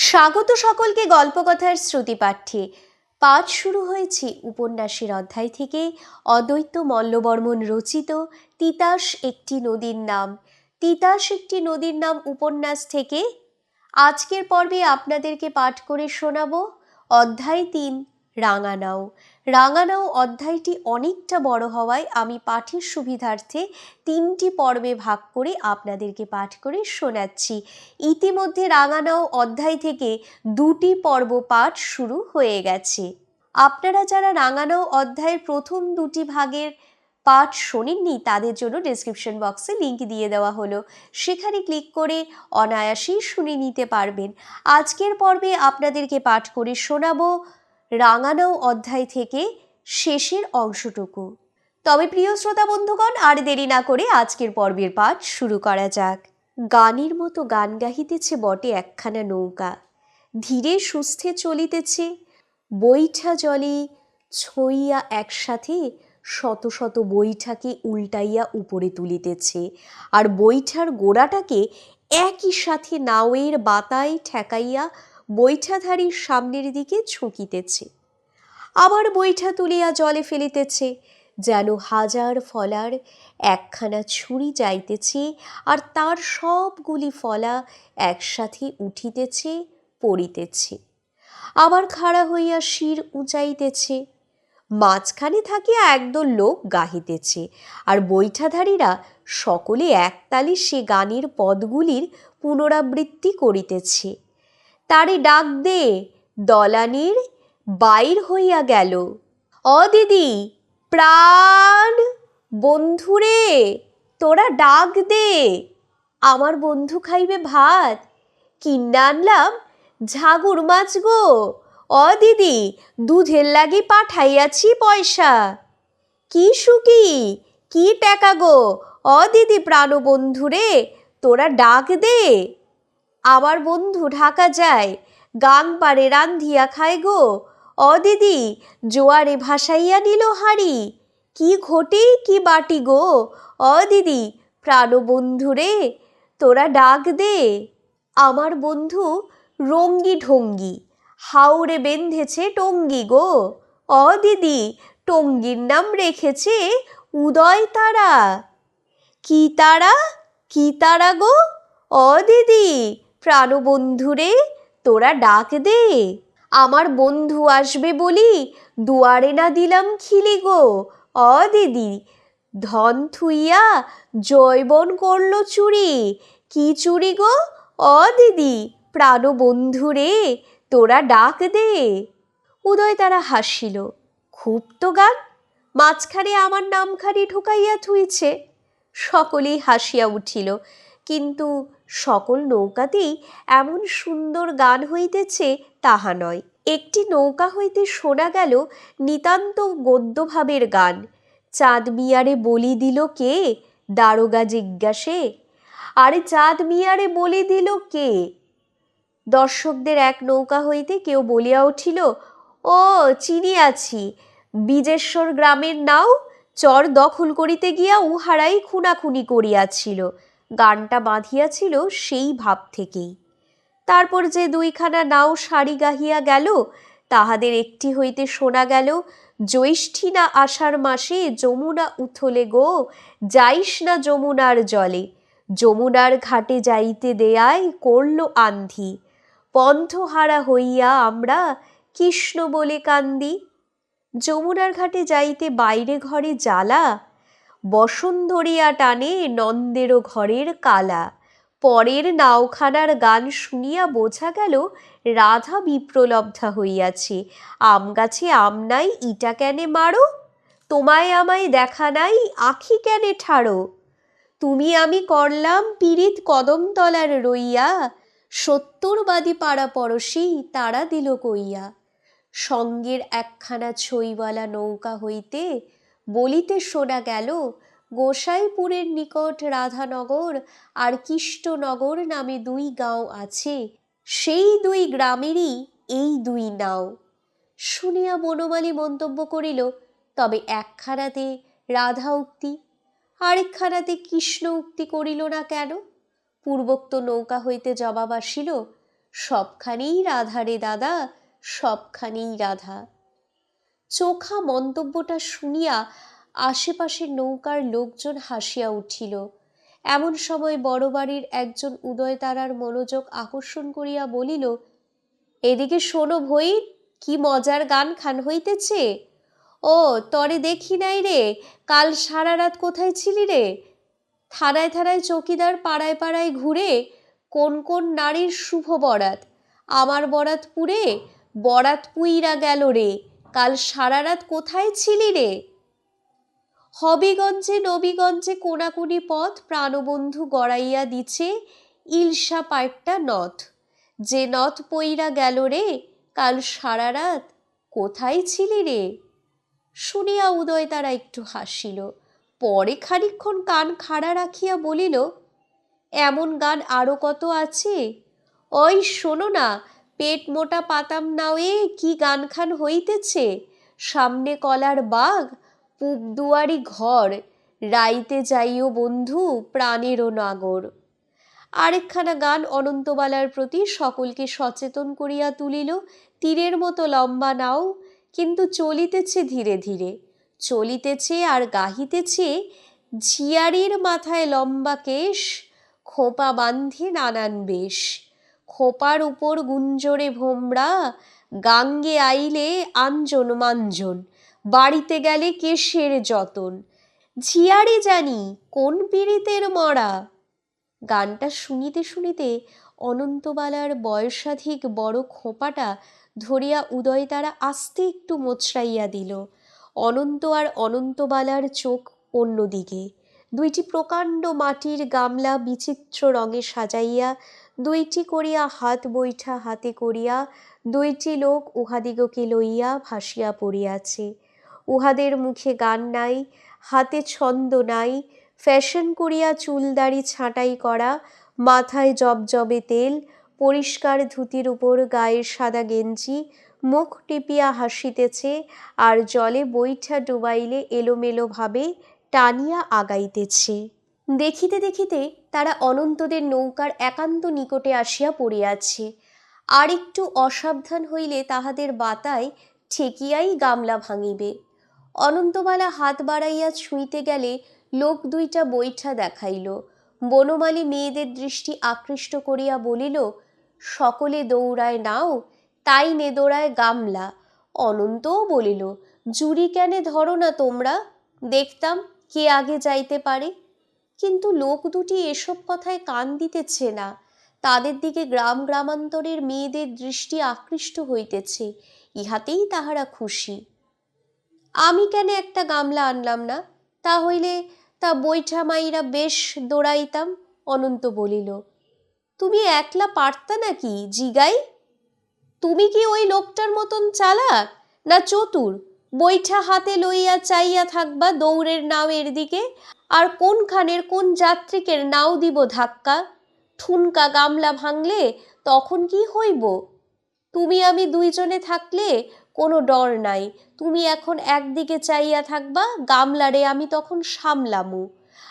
স্বাগত সকলকে গল্পকথার শ্রুতিপাঠ্যে পাঠ শুরু হয়েছে উপন্যাসের অধ্যায় থেকে অদ্বৈত মল্লবর্মন রচিত তিতাস একটি নদীর নাম। তিতাস একটি নদীর নাম উপন্যাস থেকে আজকের পর্বে আপনাদেরকে পাঠ করে শোনাব। অধ্যায় তিন, রাঙানাও। রাঙানাও অধ্যায়টি অনেকটা বড় হওয়ায় আমি পাঠের সুবিধার্থে তিনটি পর্বে ভাগ করে আপনাদেরকে পাঠ করে শোনাচ্ছি। ইতিমধ্যে রাঙানাও অধ্যায় থেকে দুটি পর্ব পাঠ শুরু হয়ে গেছে। আপনারা যারা রাঙানাও অধ্যায়ের প্রথম দুটি ভাগের পাঠ শোনেননি, তাদের জন্য ডেসক্রিপশন বক্সে লিঙ্ক দিয়ে দেওয়া হলো। সেখানে ক্লিক করে অনায়াসেই শুনে নিতে পারবেন। আজকের পর্বে আপনাদেরকে পাঠ করে শোনাবো রাঙানাও অধ্যায় থেকে শেষের অংশটুকু। তবে প্রিয় শ্রোতা বন্ধুগণ, আর দেরি না করে আজকের পর্বের পাঠ শুরু করা যাক। গানের মতো গান গাহিতেছে বটে একখানা নৌকা। ধীরে সুস্থে চলিতেছে, বৈঠা জলে ছইয়া একসাথে শত শত বৈঠাকে উল্টাইয়া উপরে তুলিতেছে। আর বৈঠার গোড়াটাকে একই সাথে নাওয়ের বাতায় ঠেকাইয়া বৈঠাধারীর সামনের দিকে ঝুঁকিতেছে। আবার বৈঠা তুলিয়া জলে ফেলিতেছে, যেন হাজার ফলার একখানা ছুরি যাইতেছে আর তার সবগুলি ফলা একসাথে উঠিতেছে, পড়িতেছে। আবার খাড়া হইয়া শির উঁচাইতেছে, মাঝখানে থাকিয়া একদল লোক গাহিতেছে আর বৈঠাধারীরা সকলে একতালে সে গানের পদগুলির পুনরাবৃত্তি করিতেছে। তারে ডাক দে, দলানির বাইর হইয়া গেল। অ দিদি, প্রাণ! বন্ধুরে, তোরা ডাক দে, আমার বন্ধু খাইবে ভাত, কিনা আনলাম ঝাগুর মাছ গো। অ দিদি, দুধের লাগি পাঠাইয়াছি পয়সা। কি সুকি কি টাকা গো। অ দিদি প্রাণবন্ধুরে তোরা ডাক দে। আমার বন্ধু ঢাকা যায়, গাং পারে রান্ধিয়া খায় গো। অ দিদি, জোয়ারে ভাসাইয়া নিল হাড়ি। কি ঘটে, কি বাটি গো? অ দিদি প্রাণবন্ধুরে তোরা ডাক দে। আমার বন্ধু রঙ্গি ঢঙ্গি হাওড়ে বেঁধেছে টঙ্গি গো। অ দিদি, টঙ্গির নাম রেখেছে উদয় তারা। কি তারা কি তারা গো? অ দিদি প্রাণবন্ধুরে তোরা ডাক দে। আমার বন্ধু আসবে বলি, দুয়ারে না দিলাম খিলি গো। অ দিদি, ধন থুইয়া জয়বন করল চুরি। কি চুরি গো? অ দিদি প্রাণবন্ধুরে তোরা ডাক দে। উদয় তারা হাসিল। খুব তো গান। মাঝখানে আমার নামখানি ঢুকাইয়া থুইছে। সকলেই হাসিয়া উঠিল। কিন্তু সকল নৌকাতেই এমন সুন্দর গান হইতেছে তাহা নয়। একটি নৌকা হইতে শোনা গেল নিতান্ত গদ্যভাবের গান। চাঁদ মিয়ারে বলি দিল কে? দারোগা জিজ্ঞাসে। আরে চাঁদ মিয়ারে বলি দিল কে? দর্শকদের এক নৌকা হইতে কেউ বলিয়া উঠিল, ও, চিনিয়াছি। বিজেশ্বর গ্রামের নাও চর দখল করিতে গিয়া উহারাই খুনাখুনি করিয়াছিল। গানটা বাঁধিয়াছিল সেই ভাব থেকেই। তারপর যে দুইখানা নাও সারি গাহিয়া গেল, তাহাদের একটি হইতে শোনা গেল, জ্যৈষ্ঠী না আষাঢ় মাসে যমুনা উথলে গো, যাইস না যমুনার জলে। যমুনার ঘাটে যাইতে দেয়াই করল আন্ধি পন্থহারা হইয়া আমরা কৃষ্ণ বলে কান্দি। যমুনার ঘাটে যাইতে বাইরে ঘরে জ্বালা বসুন্ধরিয়া টানে নন্দেরও ঘরের কালা। পরের নাওখানার গান শুনিয়া বোঝা গেল, রাধা বিপ্রলব্ধা হইয়াছে। আম গাছে আম নাই, ইটা কেনে মারো? তোমায় আমায় দেখা নাই, আখি কেনে ঠাড়ো তুমি আমি করলাম পীড়িত কদমতলার রইয়া। সত্তরবাদী পাড়া পড়শি তারা দিল কইয়া। সঙ্গের একখানা ছইওয়ালা নৌকা হইতে বলিতে শোনা গেল, গোসাইপুরের নিকট রাধানগর আর কৃষ্ণনগর নামে দুই গাঁও আছে, সেই দুই গ্রামেরই এই দুই নাও। শুনিয়া বনমালী মন্তব্য করিল, তবে একখানাতে রাধা উক্তি, আরেকখানাতে কৃষ্ণ উক্তি করিল না কেন? পূর্বোক্ত নৌকা হইতে জবাব আসিল, সবখানেই রাধা রে দাদা, সবখানেই রাধা। চোখা মন্তব্যটা শুনিয়া আশেপাশের নৌকার লোকজন হাসিয়া উঠিল। এমন সময় বড় বাড়ির একজন উদয়তারার মনোযোগ আকর্ষণ করিয়া বলিল, এদিকে শোনো ভই, কি মজার গান খান হইতেছে? ও, তরে দেখি নাই রে, কাল সারা রাত কোথায় ছিলি রে? থানায় থানায় চকিদার পাড়ায় পাড়ায় ঘুরে কোন কোন নারীর শুভ বরাত? আমার বরাত পুরে বরাত পুইরা গেল রে। কাল সারা রাত কোথায় ছিলি রে? হবিগঞ্জে, নবীগঞ্জে কোনাকুনি পথ প্রাণবন্ধু গড়াইয়া দিছে ইলশা পাইপটা নথ। যে নথ পইরা গেল রে, কাল সারা রাত কোথায় ছিলি রে? শুনিয়া উদয় তারা একটু হাসিল। পরে খানিক্ষণ কান খাড়া রাখিয়া বলিল, এমন গান আরও কত আছে? ওই শোনো না পেট মোটা পাতাম নাওয়ে কি গান খান হইতেছে? সামনে কলার বাঘ পূব দুয়ারি ঘর, রাইতে যাইও বন্ধু প্রাণেরও নাগর। আরেকখানা গান অনন্তবালার প্রতি সকলকে সচেতন করিয়া তুলিল, তীরের মতো লম্বা নাও, কিন্তু চলিতেছে ধীরে ধীরে। চলিতেছে আর গাহিতেছে ঝিয়ারির মাথায় লম্বা কেশ, খোপা বান্ধে নানান বেশ। খোপার উপর গুঞ্জরে ভোমরা, গাঙ্গে আইলে আঞ্জন মাঞ্জন, বাড়িতে গেলে কেশের যতন। ঝিয়ারে জানি কোন পীড়িতের মরা? গানটা শুনিতে শুনিতে অনন্তবালার বয়সাধিক বড় খোঁপাটা ধরিয়া উদয় তারা আস্তে একটু মোচড়াইয়া দিল। অনন্ত আর অনন্তবালার চোখ অন্যদিকে। দুইটি প্রকাণ্ড মাটির গামলা বিচিত্র রঙে সাজাইয়া দুইটি করিয়া হাত বৈঠা হাতে করিয়া দুইটি লোক উহাদিগকে লইয়া ভাসিয়া পড়িয়াছে। উহাদের মুখে গান নাই, হাতে ছন্দ নাই, ফ্যাশন করিয়া চুলদাড়ি ছাঁটাই করা, মাথায় জবজবে তেল, পরিষ্কার ধুতির উপর গায়ের সাদা গেঞ্জি, মুখ টিপিয়া হাসিতেছে আর জলে বৈঠা ডুবাইলে এলোমেলোভাবে টানিয়া আগাইতেছে। দেখিতে দেখিতে তারা অনন্তদের নৌকার একান্ত নিকটে আসিয়া পড়িয়াছে আর একটু অসাবধান হইলে তাহাদের বাতায় ঠেকিয়াই গামলা ভাঙিবে। অনন্তবালা হাত বাড়াইয়া ছুঁইতে গেলে লোক দুইটা বৈঠা দেখাইল। বনমালী মেয়েদের দৃষ্টি আকৃষ্ট করিয়া বলিল, সকলে দৌড়ায় নাও, তাই নেদোড়ায় গামলা। অনন্তও বলিল জুরি কেনে ধরো না তোমরা, দেখতাম কে আগে যাইতে পারে। কিন্তু লোক দুটি এসব কথায় কান দিতেছে না। তাদের দিকে গ্রাম গ্রামান্তরের মেয়েদের দৃষ্টি আকৃষ্ট হইতেছে, ইহাতেই তাহারা খুশি। আমি কেন একটা গামলা আনলাম না? তা হইলে তা বৈঠা মাইরা বেশ দৌড়াইতাম, অনন্ত বলিল, তুমি একলা পারতা নাকি, জিগাই? তুমি কি ওই লোকটার মতন চালাক, না চতুর? বৈঠা হাতে লইয়া চাইয়া থাকবা দৌড়ের নাওয়ের দিকে। আর কোনখানের কোন যাত্রিকের নাও দিব ধাক্কা? ঠুনকা গামলা ভাঙলে তখন কি হইব? তুমি আমি দুইজনে থাকলে কোনো ডর নাই। তুমি এখন একদিকে চাইয়া থাকবা, গামলারে আমি তখন সামলামু।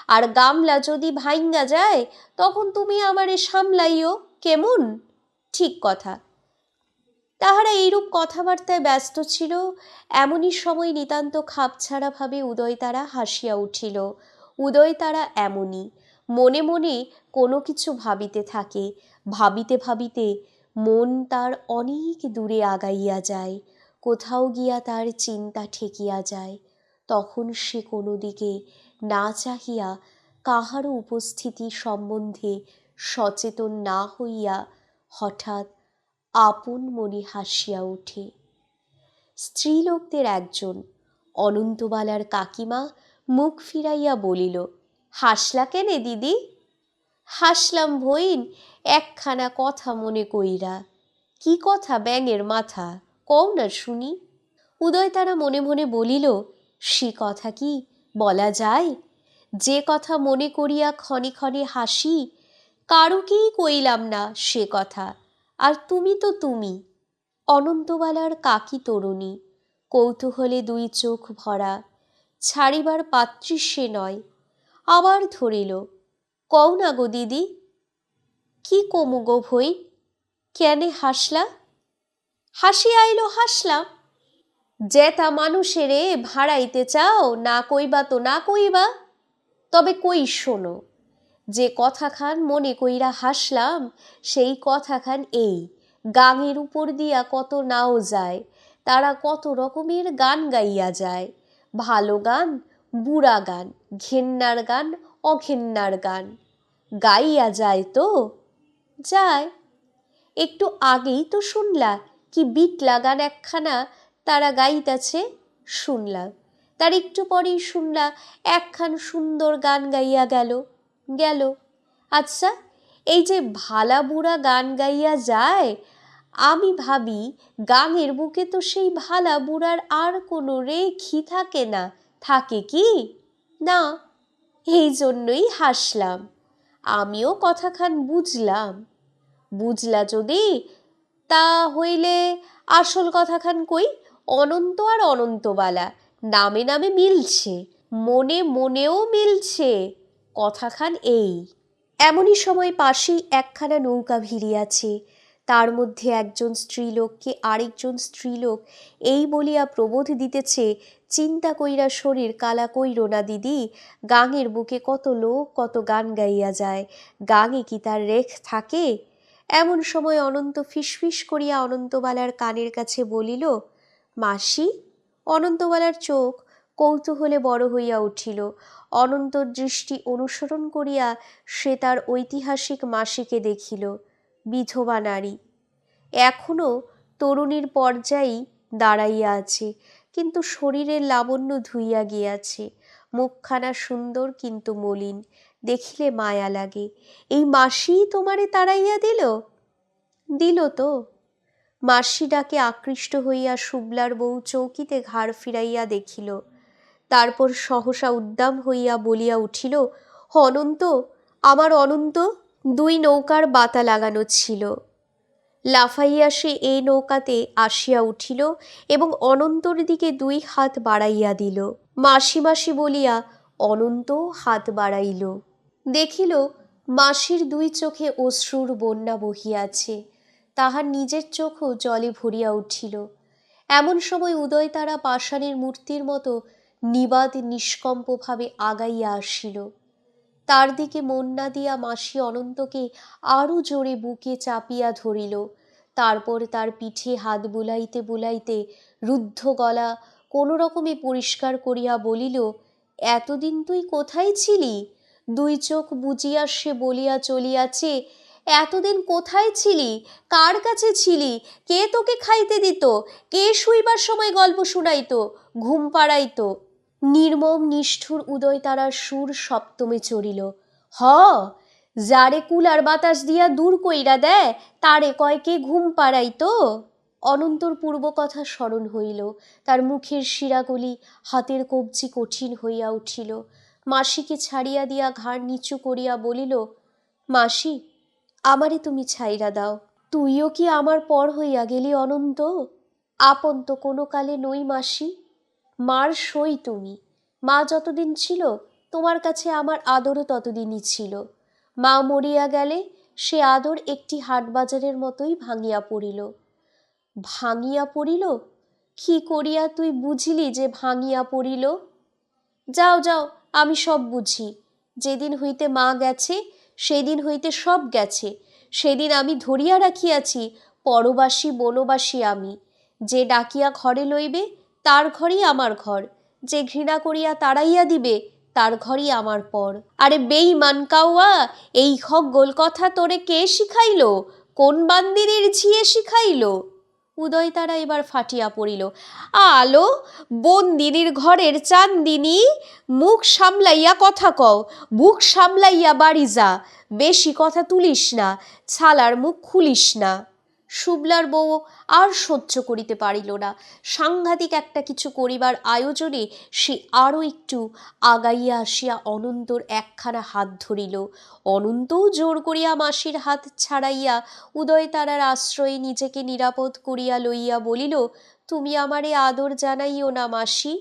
আর গামলা যদি ভাইঙ্গা যায়, তখন তুমি আমারে সামলাইও। কেমন? ঠিক কথা। তাহারা এইরূপ কথাবার্তায় ব্যস্ত ছিল। এমনই সময় নিতান্ত খাপছাড়াভাবে উদয়তারা হাসিয়া উঠিল। উদয়তারা এমনই, মনে মনে কোনো কিছু ভাবিতে থাকে। ভাবিতে ভাবিতে মন তার অনেক দূরে আগাইয়া যায়, কোথাও গিয়া তার চিন্তা ঠেকিয়া যায়। তখন সে কোনো দিকে না চাহিয়া কাহারও উপস্থিতি সম্বন্ধে সচেতন না হইয়া হঠাৎ আপন মনে হাসিয়া ওঠে। স্ত্রীলোকদের একজন অনন্তবালার কাকিমা মুখ ফিরাইয়া বলিল, হাসলা কেনে দিদি? হাসলাম ভইন একখানা কথা মনে কইরা। কি কথা ব্যাঙের মাথা, কও না শুনি? উদয় তারা মনে মনে বলিল, সে কথা কি বলা যায়? যে কথা মনে করিয়া ক্ষণে ক্ষণে হাসি কারুকেই কইলাম না সে কথা? আর তুমি তো তুমি। অনন্তবালার কাকি তরুণী, কৌতূহলে দুই চোখ ভরা, ছাড়িবার পাত্রী সে নয়, আবার ধরিল, কও না গো দিদি, কি কমু গো ভই, কেনে হাসলা? হাসি আইলো হাসলাম জেতা মানুষেরে ভাড়াইতে চাও, না কইবা তো না কইবা, তবে কই শোনো? যে কথাখান মনে কইরা হাসলাম, সেই কথাখান এই, গাঙের উপর দিয়া কত নাও যায়, তারা কত রকমের গান গাইয়া যায়, ভালো গান, বুড়া গান, ঘেন্নার গান, অঘেন্নার গান, গাইয়া যায় তো, যায়। একটু আগেই তো শুনলা, কি বিট লাগান একখানা তারা গাইতেছে শুনলাম তার একটু পরেই শুনলা, একখান সুন্দর গান গাইয়া গেল। গেল। আচ্ছা এই যে ভালা বুড়া গান গাইয়া যায়, আমি ভাবি গানের বুকে তো সেই ভালা বুড়ার আর কোনো রেখি থাকে না। থাকে কি? না, এই জন্যই হাসলাম। আমিও কথাখান বুঝলাম। বুঝলা যদি, তা হইলে আসল কথাখান কই? অনন্ত আর অনন্তবালা, নামে নামে মিলছে, মনে মনেও মিলছে। কথাখান এই। এমনই সময় পাশেই একখানা নৌকা ভিড়িয়াছে। তার মধ্যে একজন স্ত্রীলোককে আরেকজন স্ত্রীলোক এই বলিয়া প্রবোধ দিতেছে, চিন্তা কইরা শরীর কালা কইরো না দিদি, গাঙের বুকে কত লোক কত গান গাইয়া যায়, গাঙে কি তার রেখ থাকে? এমন সময় অনন্ত ফিসফিস করিয়া অনন্তবালার কানের কাছে বলিল, মাসি, অনন্তবালার চোখ কৌতূহলে বড় হইয়া উঠিল। অনন্তর দৃষ্টি অনুসরণ করিয়া সে তার ঐতিহাসিক মাসিকে দেখিল, বিধবা নারী। এখনও তরুণীর পর্যায়েই দাঁড়াইয়া আছে, কিন্তু শরীরের লাবণ্য ধুইয়া গিয়াছে। মুখখানা সুন্দর কিন্তু মলিন, দেখিলে মায়া লাগে। এই মাসিই তোমারে তাড়াইয়া দিল? দিল তো। মাসি ডাকে আকৃষ্ট হইয়া শুবলার বউ চৌকিতে ঘাড় ফিরাইয়া দেখিল তারপর সহসা উদ্দাম হইয়া বলিয়া উঠিল, অনন্ত, আমার অনন্ত দুই নৌকার বাতা লাগানো ছিল লাফাইয়া সে এই নৌকাতে আসিয়া উঠিল এবং অনন্তর দিকে দুই হাত বাড়াইয়া দিল। মাসি মাসি বলিয়া, অনন্ত হাত বাড়াইল দেখিল, মাসির দুই চোখে অশ্রুর বন্যা বহিয়াছে। তাহার নিজের চোখও জলে ভরিয়া উঠিল। এমন সময় উদয় তারা পাষাণের মূর্তির মতো নিবাদ নিষ্কম্পভাবে আগাইয়া আসিল। তার দিকে মন না দিয়া মাসি অনন্তকে আরও জোরে বুকে চাপিয়া ধরিল। তারপর তার পিঠে হাত বুলাইতে বুলাইতে রুদ্ধ গলা কোনো রকমে পরিষ্কার করিয়া বলিল, এতদিন তুই কোথায় ছিলি? দুই চোখ বুজিয়া সে বলিয়া চলিয়াছে, এতদিন কোথায় ছিলি? কার কাছে ছিলি? কে তোকে খাইতে দিত? কে শুইবার সময় গল্প শুনাইতো? ঘুম পাড়াইতো? নির্মম নিষ্ঠুর উদয় তারার সুর সপ্তমে চড়িল। হ যারে কুলার বাতাস দিয়া দূর কইরা দেয়, তারে কয়কে ঘুম পাড়াই তো? অনন্তর পূর্ব কথা স্মরণ হইল। তার মুখের শিরাগুলি হাতের কবজি কঠিন হইয়া উঠিল। মাসিকে ছাড়িয়া দিয়া ঘাড় নিচু করিয়া বলিল, মাসি, আমারে তুমি ছাইরা দাও। তুইও কি আমার পর হইয়া গেলি অনন্ত? আপন তো কোনো কালে নই মাসি। মার সই তুমি। মা যতদিন ছিল, তোমার কাছে আমার আদরও ততদিনই ছিল। মা মরিয়া গেলে সে আদর একটি হাটবাজারের মতোই ভাঙিয়া পড়িল। ভাঙিয়া পড়িল? কি করিয়া তুই বুঝিলি যে ভাঙিয়া পড়িল? যাও যাও, আমি সব বুঝি। যেদিন হইতে মা গেছে, সেদিন হইতে সব গেছে। সেদিন আমি ধরিয়া রাখিয়াছি, পরবাসী বনবাসী আমি। যে ডাকিয়া ঘরে লইবে তার ঘরই আমার ঘর। যে ঘৃণা করিয়া তাড়াইয়া দিবে, তার ঘরই আমার পর। আরে বেই মানকাওয়া এই খগ্গল কথা তোরে কে শিখাইল? কোন বান্দিরের ঝিয়ে শিখাইল? উদয় তারা এবার ফাটিয়া পড়িল। আলো, বন্দিনীর ঘরের চান্দিনী, মুখ সামলাইয়া কথা কও, বুক সামলাইয়া বাড়ি যা। বেশি কথা তুলিস না, ছালার মুখ খুলিস না। শুবলার বউ আর সহ্য করিতে পারিল না। সাংঘাতিক একটা কিছু করিবার আয়োজনে সে আরও একটু আগাইয়া আসিয়া অনন্তর একখানা হাত ধরিল। অনন্তও জোর করিয়া মাসির হাত ছাড়াইয়া উদয় তারার আশ্রয়ে নিজেকে নিরাপদ করিয়া লইয়া বলিল, তুমি আমারে আদর জানাইও না মাসি।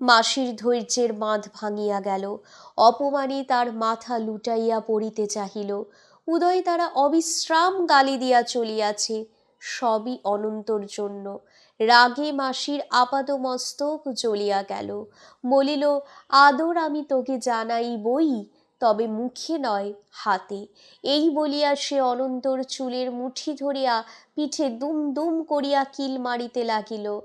মাসির ধৈর্যের বাঁধ ভাঙিয়া গেল। অপমানে তার মাথা লুটাইয়া পড়িতে চাহিল। উদয় তারা অবিশ্রাম গালি দিয়া চলিয়াছে, সবই অনন্তর জন্য। রাগে মাসির আপাদ মস্তক জ্বলিয়া গেল। বলিল, আদর আমি তোকে জানাই বই তবে মুখে নয়, হাতে। এই বলিয়া সে অনন্তর চুলের মুঠি ধরিয়া পিঠে দুম দুম করিয়া কিল মারিতে লাগিল।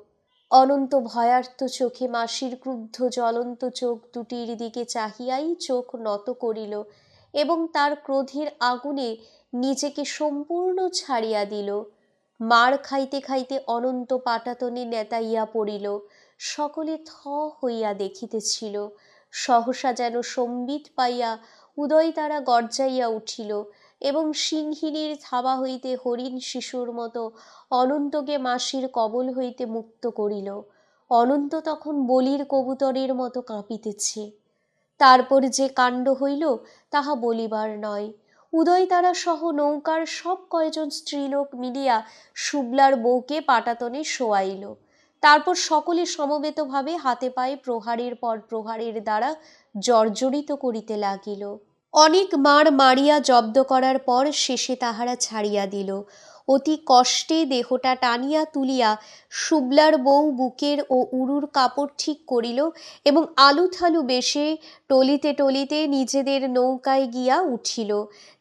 অনন্ত ভয়ার্ত চোখে মাসির ক্রুদ্ধ জ্বলন্ত চোখ দুটির দিকে চাহিয়াই চোখ নত করিল। এবং তার ক্রোধের আগুনে নিজেকে সম্পূর্ণ ছাড়িয়া দিল। মার খাইতে খাইতে অনন্ত পাটাতনে নেতাইয়া পড়িল। সকলে থ হইয়া দেখিতেছিল। সহসা যেন সম্বিত পাইয়া উদয় তারা গর্জাইয়া উঠিল এবং সিংহিনীর থাবা হইতে হরিণ শিশুর মতো অনন্তকে মাসির কবল হইতে মুক্ত করিল। অনন্ত তখন বলির কবুতরের মতো কাঁপিতেছে। তারপর যে কাণ্ড হইল, তাহা বলিবার নয়। উদয় তারা সহ নৌকার সব কয়জন স্ত্রীলোক মিলিয়া শুবলার বউকে পাটাতনে শোয়াইল। তারপর সকলে সমবেতভাবে হাতে পায়ে প্রহারের পর প্রহারের দ্বারা জর্জরিত করিতে লাগিল। অনেক মার মারিয়া জব্দ করার পর শেষে তাহারা ছাড়িয়া দিল। অতি কষ্টে দেহটা টানিয়া তুলিয়া শুবলার বউ বুকের ও উরুর কাপড় ঠিক করিল এবং আলু থালু বেশে টলিতে টলিতে নিজেদের নৌকায় গিয়া উঠিল।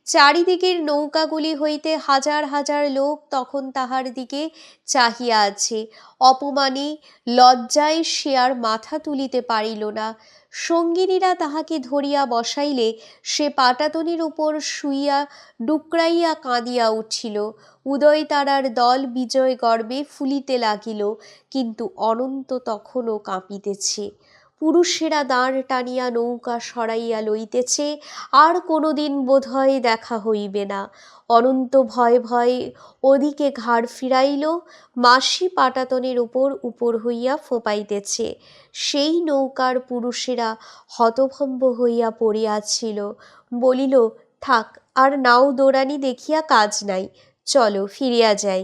চারিদিকের নৌকাগুলি হইতে হাজার হাজার লোক তখন তাহার দিকে চাহিয়া আছে। অপমানে লজ্জায় সে আর মাথা তুলিতে পারিল না। সঙ্গিনীরা তাহাকে ধরিয়া বসাইলে সে পাটাতনির উপর শুইয়া ডুকরাইয়া কাঁদিয়া উঠিল। উদয় তারার দল বিজয় গর্বে ফুলিতে লাগিল, কিন্তু অনন্ত তখনও কাঁপিতেছে। পুরুষেরা দাঁড় টানিয়া নৌকা সরাইয়া লইতেছে, আর কোনোদিন বোধহয় দেখা হইবে না। অনন্ত ভয় ভয়ে ওদিকে ঘাড় ফিরাইল, মাসি পাটাতনের উপর উপর হইয়া ফোপাইতেছে। সেই নৌকার পুরুষেরা হতভম্ব হইয়া পড়িয়াছিল। বলিল, থাক, আর নাও দৌড়ানি দেখিয়া কাজ নাই, চলো ফিরিয়া যাই।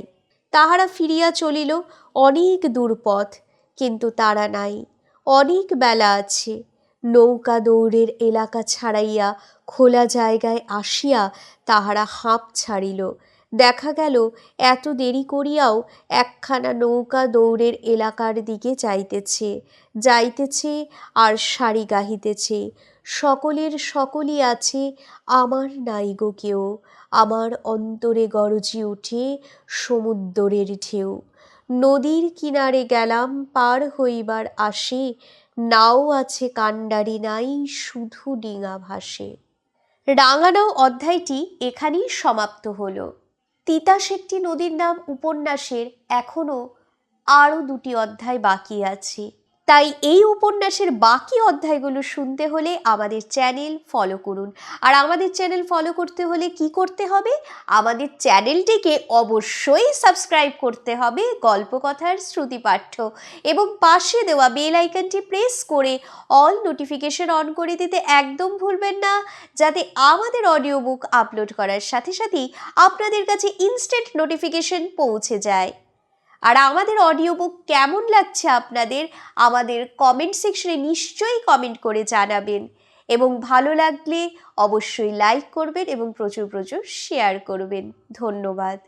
তাহারা ফিরিয়া চলিল অনেক দূর পথ, কিন্তু তারা নাই। অনেক বেলা আছে। নৌকা দৌড়ের এলাকা ছাড়াইয়া খোলা জায়গায় আসিয়া তাহারা হাঁপ ছাড়িল। দেখা গেল, এত দেরি করিয়াও একখানা নৌকা দৌড়ের এলাকার দিকে যাইতেছে যাইতেছে আর সারি গাহিতেছে। সকলের সকলই আছে, আমার নাই গো কেউ। আমার অন্তরে গরজি উঠে সমুদ্রের ঢেউ। নদীর কিনারে গেলাম, পার হইবার আসে। নাও আছে কাণ্ডারি নাই, শুধু ডিঙা ভাসে। রাঙানাও অধ্যায়টি এখানেই সমাপ্ত হলো। তিতাস একটি নদীর নাম উপন্যাসের এখনও আরও দুটি অধ্যায় বাকি আছে। তাই এই উপন্যাসের বাকি অধ্যায়গুলো শুনতে হলে আমাদের চ্যানেল ফলো করুন। আর আমাদের চ্যানেল ফলো করতে হলে কি করতে হবে? আমাদের চ্যানেলটিকে অবশ্যই সাবস্ক্রাইব করতে হবে গল্পকথার শ্রুতিপাঠ্য এবং পাশে দেওয়া বেল আইকনটি প্রেস করে অল নোটিফিকেশন অন করে দিতে একদম ভুলবেন না, যাতে আমাদের অডিও বুক আপলোড করার সাথে সাথেই আপনাদের কাছে ইনস্ট্যান্ট নোটিফিকেশন পৌঁছে যায়। আর আমাদের অডিও বুক কেমন লাগছে আপনাদের, আমাদের কমেন্ট সেকশনে নিশ্চয়ই কমেন্ট করে জানাবেন। এবং ভালো লাগলে অবশ্যই লাইক করবেন এবং প্রচুর প্রচুর শেয়ার করবেন। ধন্যবাদ।